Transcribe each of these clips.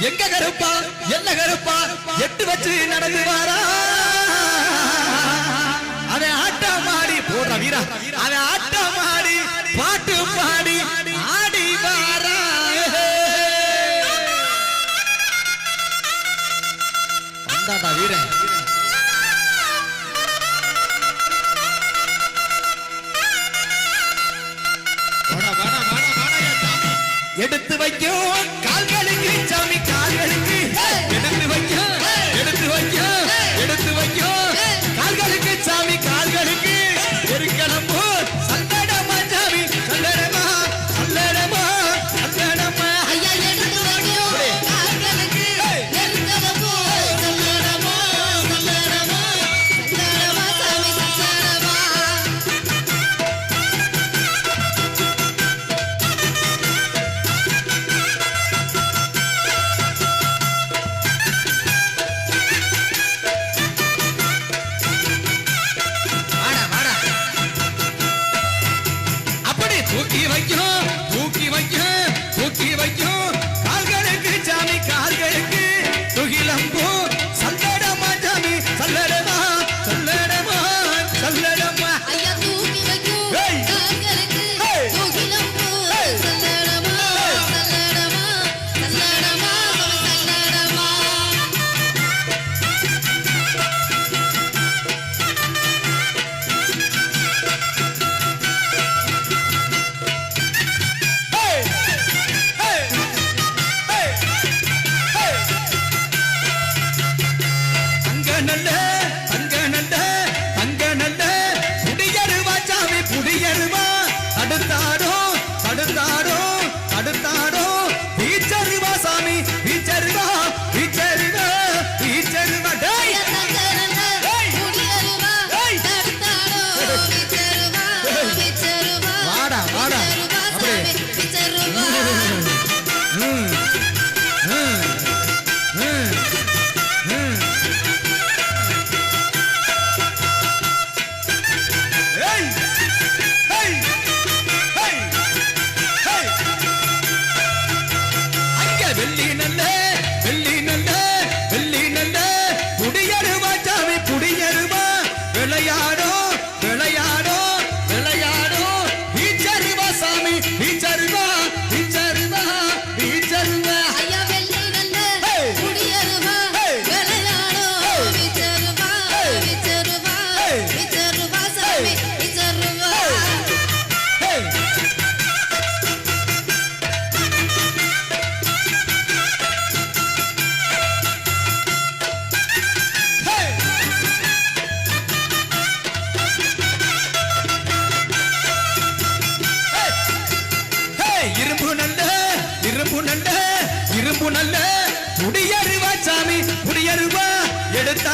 எங்க கருப்பா? என்ன கருப்பா? எட்டு வச்சு நடந்து வாரா. அவன் ஆட்டம் மாடி போடுற வீரா. அவன் ஆட்டம் ஆடி பாட்டு பாடி ஆடி வாரா. வீரன். எடுத்து வைக்கும் கால் Tell me, tell me. ஊட்டி வைக்கணும்.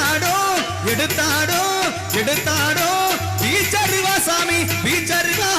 எடுத்தாடோ எடுத்தாடோ எடுத்தாடோ பீச்சருவா சாமி பீச்சருவா